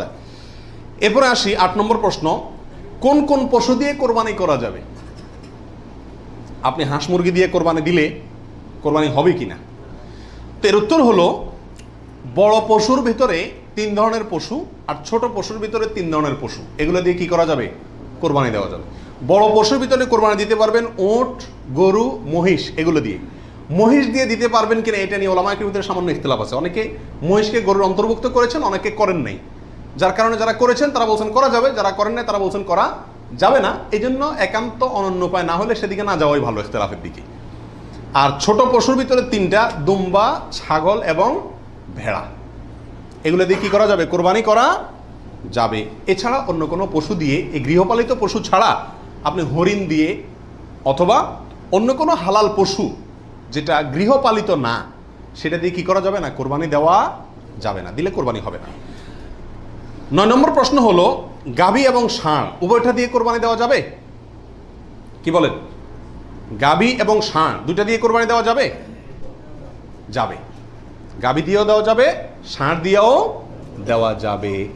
যায়। এরপরে আসি আট নম্বর প্রশ্ন, কোন কোন পশু দিয়ে কোরবানি করা যাবে? আপনি হাঁস মুরগি দিয়ে কোরবানি দিলে কোরবানি হবে কি না তো এর উত্তর হলো, বড় পশুর ভিতরে তিন ধরনের পশু আর ছোট পশুর ভিতরে তিন ধরনের পশু। এগুলো দিয়ে কি করা যাবে? কোরবানি দেওয়া যাবে। বড় পশুর ভিতরে কোরবানি দিতে পারবেন ওট গরু, মহিষ, এগুলো দিয়ে। মহিষ দিয়ে দিতে পারবেন কিনা এটা নিয়ে ওলামাকের ভিতরে সামান্য ইখতলাফ আছে। অনেকে মহিষকে গরুর অন্তর্ভুক্ত করেছেন, অনেকে করেন নাই। যার কারণে যারা করেছেন, তারা বলছেন করা যাবে, যারা করেন নাই, তারা বলছেন করা যাবে না। এই জন্য একান্ত অনন্য উপায় না হলে সেদিকে না যাওয়াই ভালো ইখতলাফের দিকে। আর ছোট পশুর ভিতরে তিনটা, দুম্বা, ছাগল এবং ভেড়া। এগুলো দিয়ে কি করা যাবে? কোরবানি করা যাবে। এছাড়া অন্য কোনো পশু দিয়ে, এই গৃহপালিত পশু ছাড়া আপনি হরিণ দিয়ে অথবা অন্য কোনো হালাল পশু যেটা গৃহপালিত না, সেটা দিয়ে কি করা যাবে না? কোরবানি দেওয়া যাবে না। দিলে কোরবানি হবে না। নয় নম্বর প্রশ্ন হলো, গাভী এবং ষাঁড় উভয়টা দিয়ে কোরবানি দেওয়া যাবে? কি বলেন? গাভী এবং ষাঁড় দুইটা দিয়ে কোরবানি দেওয়া যাবে? যাবে। গাভী দিয়েও দেওয়া যাবে, ষাঁড় দিয়েও দেওয়া যাবে।